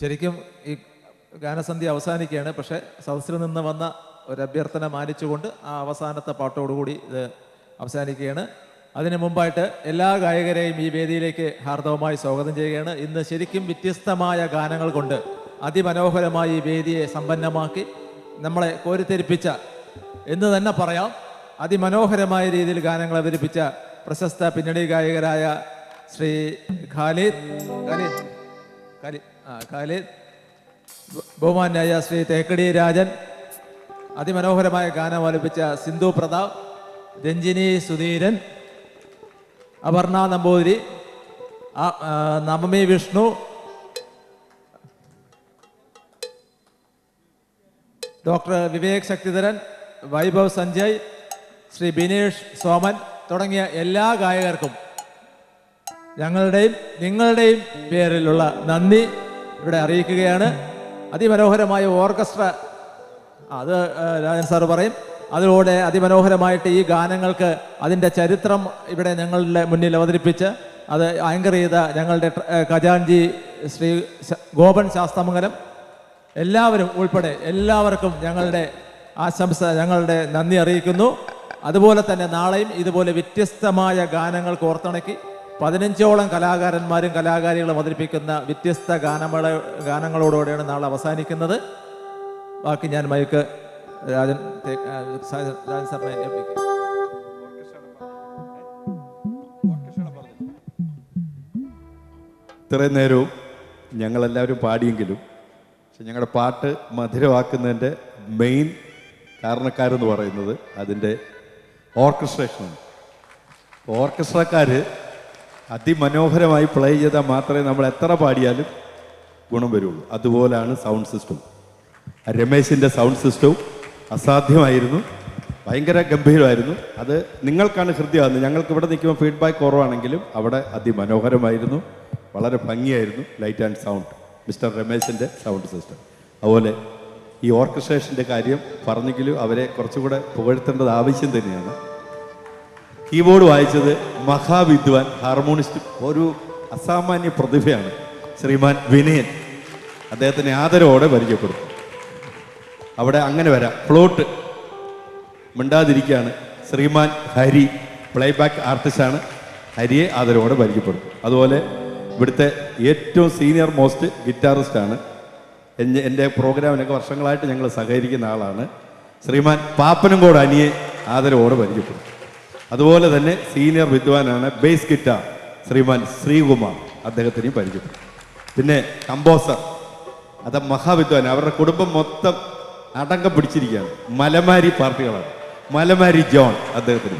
ശരിക്കും ഈ ഗാനസന്ധ്യ അവസാനിക്കുകയാണ്. പക്ഷേ സദസ്സിൽ നിന്ന് വന്ന ഒരു അഭ്യർത്ഥന മാനിച്ചുകൊണ്ട് ആ അവസാനത്തെ പാട്ടോടുകൂടി ഇത് അവസാനിക്കുകയാണ്. അതിനു മുമ്പായിട്ട് എല്ലാ ഗായകരെയും ഈ വേദിയിലേക്ക് ഹാർദവമായി സ്വാഗതം ചെയ്യുകയാണ്. ഇന്ന് ശരിക്കും വ്യത്യസ്തമായ ഗാനങ്ങൾ കൊണ്ട് അതിമനോഹരമായി ഈ വേദിയെ സമ്പന്നമാക്കി നമ്മളെ കോരിത്തെരിപ്പിച്ച എന്ന് തന്നെ പറയാം അതിമനോഹരമായ രീതിയിൽ ഗാനങ്ങൾ അവതരിപ്പിച്ച പ്രശസ്ത പിന്നണി ഗായകരായ ശ്രീ ഖാലിദ്. ഖാലിദ്. ഖാലിദ്. ഖാലിദ് ബഹുമാന്യായ ശ്രീ തേക്കടി രാജൻ അതിമനോഹരമായ ഗാനം ആലപിച്ച സിന്ധു പ്രതാപ് രഞ്ജിനി സുധീരൻ അപർണ നമ്പൂതിരി നമമി വിഷ്ണു ഡോക്ടർ വിവേക് ശക്തിധരൻ വൈഭവ് സഞ്ജയ് ശ്രീ ബിനേഷ് സോമൻ തുടങ്ങിയ എല്ലാ ഗായകർക്കും ഞങ്ങളുടെയും നിങ്ങളുടെയും പേരിലുള്ള നന്ദി. ഇവിടെ അറിയിക്കുകയാണ്. അതിമനോഹരമായ ഓർക്കസ്ട്ര. അത് രാജൻ സാർ പറയും. അതിലൂടെ അതിമനോഹരമായിട്ട് ഈ ഗാനങ്ങൾക്ക് അതിന്റെ ചരിത്രം ഇവിടെ ഞങ്ങളുടെ മുന്നിൽ അവതരിപ്പിച്ച് അത് ആങ്കർ ചെയ്ത ഞങ്ങളുടെ ഖജാൻജി ശ്രീ ഗോപൻ ശാസ്തമംഗലം എല്ലാവരും ഉൾപ്പെടെ എല്ലാവർക്കും ഞങ്ങളുടെ ആശംസ ഞങ്ങളുടെ നന്ദി അറിയിക്കുന്നു. അതുപോലെ തന്നെ നാളെയും ഇതുപോലെ വ്യത്യസ്തമായ ഗാനങ്ങൾ കോർത്തിണക്കി പതിനഞ്ചോളം കലാകാരന്മാരും കലാകാരികളും അവതരിപ്പിക്കുന്ന വ്യത്യസ്ത ഗാനമേള ഗാനങ്ങളോടുകൂടെയാണ് നാളെ അവസാനിക്കുന്നത്. ബാക്കി ഞാൻ മയക്ക് രാജൻ രാജൻ സാറിനെ ഏൽപ്പിക്കും ഇത്രയും നേരവും ഞങ്ങളെല്ലാവരും പാടിയെങ്കിലും പക്ഷെ ഞങ്ങളുടെ പാട്ട് മധുരമാക്കുന്നതിന്റെ മെയിൻ കാരണക്കാരെന്ന് പറയുന്നത് അതിന്റെ ഓർക്കസ്ട്രേഷനാണ്. ഓർക്കസ്ട്രക്കാർ അതിമനോഹരമായി പ്ലേ ചെയ്താൽ മാത്രമേ നമ്മൾ എത്ര പാടിയാലും ഗുണം വരുള്ളൂ. അതുപോലെയാണ് സൗണ്ട് സിസ്റ്റം രമേശിന്റെ സൗണ്ട് സിസ്റ്റവും അസാധ്യമായിരുന്നു. ഭയങ്കര ഗംഭീരമായിരുന്നു. അത് നിങ്ങൾക്കാണ് ഹൃദ്യമാകുന്നത്. ഞങ്ങൾക്ക് ഇവിടെ നിൽക്കുമ്പോൾ ഫീഡ്ബാക്ക് കുറവാണെങ്കിലും അവിടെ അതിമനോഹരമായിരുന്നു. വളരെ ഭംഗിയായിരുന്നു ലൈറ്റ് ആൻഡ് സൗണ്ട് മിസ്റ്റർ രമേശിന്റെ സൗണ്ട് സിസ്റ്റം അതുപോലെ ഈ ഓർക്കസ്ട്രേഷന്റെ കാര്യം പറഞ്ഞെങ്കിലും അവരെ കുറച്ചുകൂടെ പുകഴ്ത്തേണ്ടത് ആവശ്യം തന്നെയാണ്. കീബോർഡ് വായിച്ചത് മഹാവിദ്വാൻ ഹാർമോണിസ്റ്റ്. ഒരു അസാമാന്യ പ്രതിഭയാണ് ശ്രീമാൻ വിനയൻ. അദ്ദേഹത്തിന് ആദരവോടെ പരിചയപ്പെടും അവിടെ അങ്ങനെ വരാം. ഫ്ലോട്ട് മിണ്ടാതിരിക്കുകയാണ് ശ്രീമാൻ ഹരി. പ്ലേബാക്ക് ആർട്ടിസ്റ്റാണ് ഹരിയെ ആദരവോടെ പരിചയപ്പെടും അതുപോലെ ഇവിടുത്തെ ഏറ്റവും സീനിയർ മോസ്റ്റ് ഗിറ്റാറിസ്റ്റാണ് എന്റെ പ്രോഗ്രാമിനൊക്കെ വർഷങ്ങളായിട്ട് ഞങ്ങൾ സഹകരിക്കുന്ന ആളാണ്. ശ്രീമാൻ പാപ്പനും കൂടെ അനിയെ ആദരവോടെ പരിചയപ്പെടും അതുപോലെ തന്നെ സീനിയർ വിദ്വാനാണ് ബേസ് ഗിറ്റാർ ശ്രീമാൻ ശ്രീകുമാർ. അദ്ദേഹത്തിനെയും പരിചയം പിന്നെ കമ്പോസർ അത് മഹാവിദ്വാൻ. അവരുടെ കുടുംബം മൊത്തം അടങ്കം പിടിച്ചിരിക്കുകയാണ്. മലമാരി പാർട്ടികളാണ്. മലമാരി ജോൺ അദ്ദേഹത്തിന്.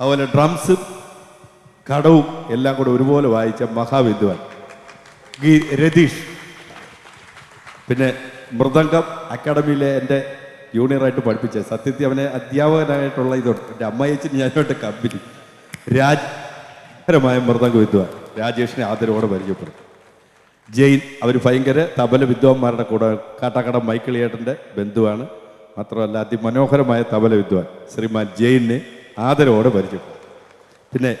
അതുപോലെ ഡ്രംസ് കടവും എല്ലാം കൂടെ ഒരുപോലെ വായിച്ച മഹാവിദ്വാൻ. ഗി രതീഷ്. പിന്നെ മൃദംഗം അക്കാഡമിയിലെ എന്റെ ജൂനിയറായിട്ട് പഠിപ്പിച്ച സത്യത്തിൽ അവനെ അധ്യാപകനായിട്ടുള്ള ഇതുണ്ട് എന്റെ അമ്മയച്ചന് ഞാനോട്ട് കമ്പനി. രാജകരമായ മൃതം വിദ്വാൻ രാജേഷിനെ ആദരവോടെ പരിചയപ്പെടും ജെയിൻ അവർ ഭയങ്കര തബല വിദ്വാൻമാരുടെ കൂടെ കാട്ടാക്കട മൈക്കിളിയേട്ടന്റെ ബന്ധുവാണ്. മാത്രമല്ല അതിമനോഹരമായ തബല വിദ്വാൻ ശ്രീമാൻ ജെയിനെ ആദരവോടെ പരിചയപ്പെടും പിന്നെ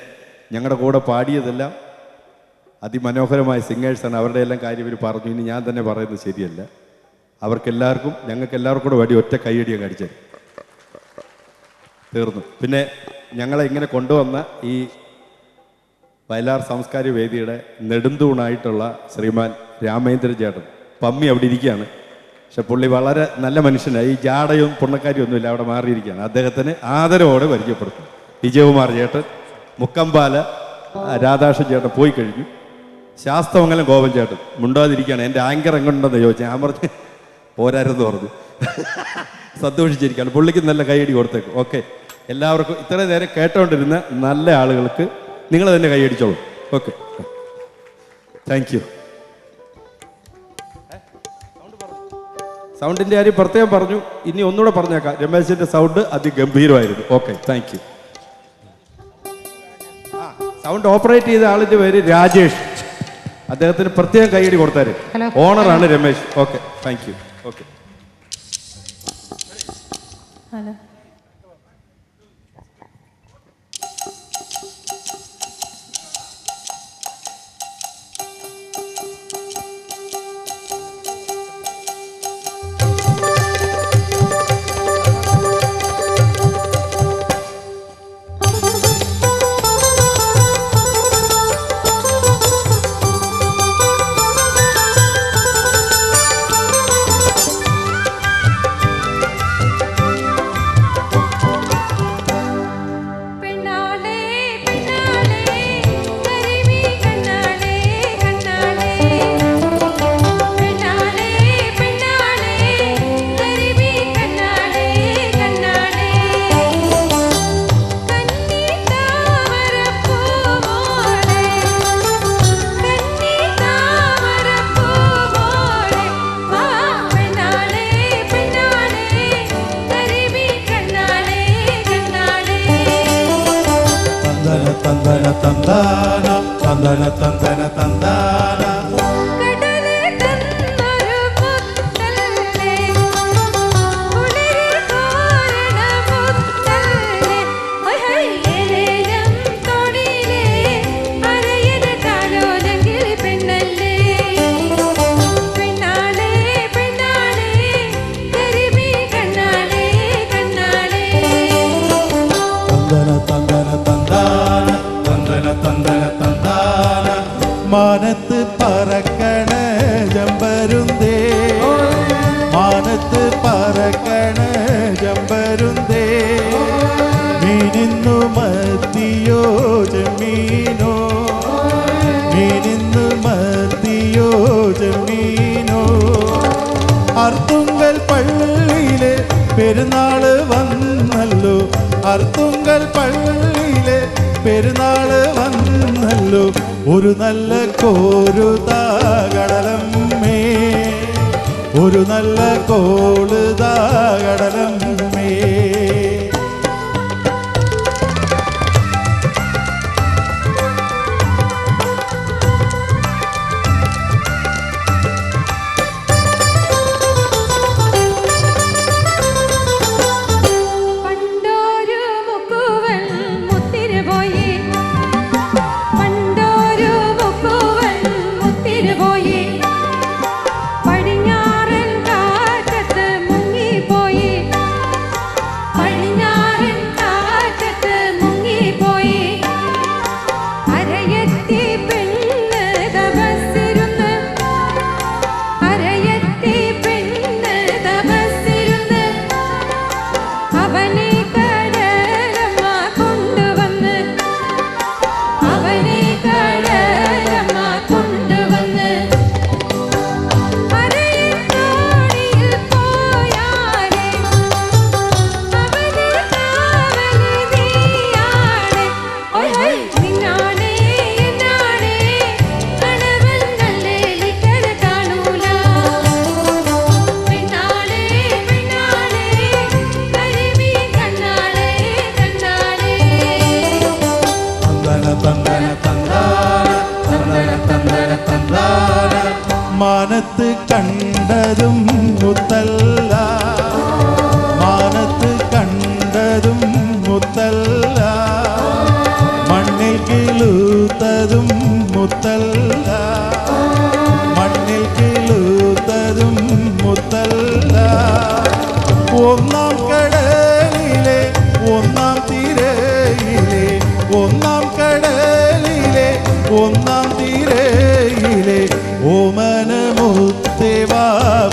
ഞങ്ങളുടെ കൂടെ പാടിയതെല്ലാം അതിമനോഹരമായ സിംഗേഴ്സാണ്. അവരുടെ എല്ലാം കാര്യം ഇവർ പറഞ്ഞു. ഇനി ഞാൻ തന്നെ പറയുന്നത് ശരിയല്ല. അവർക്കെല്ലാവർക്കും ഞങ്ങൾക്ക് എല്ലാവർക്കും കൂടെ വേണ്ടി ഒറ്റ കൈയടി അങ്ങ് അടിച്ചത് തീർന്നു. പിന്നെ ഞങ്ങളെ ഇങ്ങനെ കൊണ്ടുവന്ന ഈ വയലാർ സാംസ്കാരിക വേദിയുടെ നെടുന്തൂണായിട്ടുള്ള ശ്രീമാൻ രാമേന്ദ്ര ചേട്ടൻ. പമ്മി അവിടെ ഇരിക്കുകയാണ്. പക്ഷെ പുള്ളി വളരെ നല്ല മനുഷ്യനാണ്. ഈ ജാടയും പുണ്ണക്കാരിയും ഒന്നുമില്ല അവിടെ മാറിയിരിക്കുകയാണ്. അദ്ദേഹത്തിന് ആദരവോടെ പരിചയപ്പെടുത്തും. വിജയകുമാർ ചേട്ടൻ മുക്കമ്പാല രാധാകൃഷ്ണൻ ചേട്ടൻ പോയി കഴിഞ്ഞു. ശാസ്തമംഗലം ഗോപൻ ചേട്ടൻ. മുണ്ടാതിരിക്കുകയാണ്. എന്റെ ആങ്കർ എങ്ങോട്ടുണ്ടെന്ന് ചോദിച്ചാൽ ഞാൻ പറഞ്ഞു പോരാരെന്ന് പറഞ്ഞു. സന്തോഷിച്ചിരിക്കുകയാണ്. പുള്ളിക്ക് നല്ല കൈയടി കൊടുത്തേക്കും. ഓക്കെ. എല്ലാവർക്കും ഇത്ര നേരം കേട്ടോണ്ടിരുന്ന നല്ല ആളുകൾക്ക് നിങ്ങൾ തന്നെ കൈയടിച്ചോളൂ. ഓക്കെ. താങ്ക് യു സൗണ്ടിന്റെ കാര്യം പ്രത്യേകം പറഞ്ഞു. ഇനി ഒന്നുകൂടെ പറഞ്ഞേക്കാം. രമേശിന്റെ sound അതിഗംഭീരമായിരുന്നു. Okay. Thank you sound operate ചെയ്ത ആളിന്റെ പേര് രാജേഷ്. അദ്ദേഹത്തിന് പ്രത്യേകം കൈയടി കൊടുത്താര്. ഓണറാണ് Ramesh. Okay. Thank you okay hello tandana tandana tandana tandana. പെരുന്നാൾ വന്നല്ലോ. അർത്തുങ്കൽ പള്ളിയിലെ പെരുന്നാൾ വന്നല്ലോ. ഒരു നല്ല കോരുതാകടലമ്മേ ഒരു നല്ല കോളുതാകടലമ്മേ മുത്തല്ല. മാനത്ത് കണ്ടതും മുത്തല്ല. മണ്ണിൽ മുത്തല്ല. മണ്ണിൽ മുത്തല്ല. ഒന്നാം കടലിലെ ഒന്നാം തിരയിലെ ഒന്നാം കടലിലെ ഒന്നാം തിരയിലെ ഓമനമുത്ത levar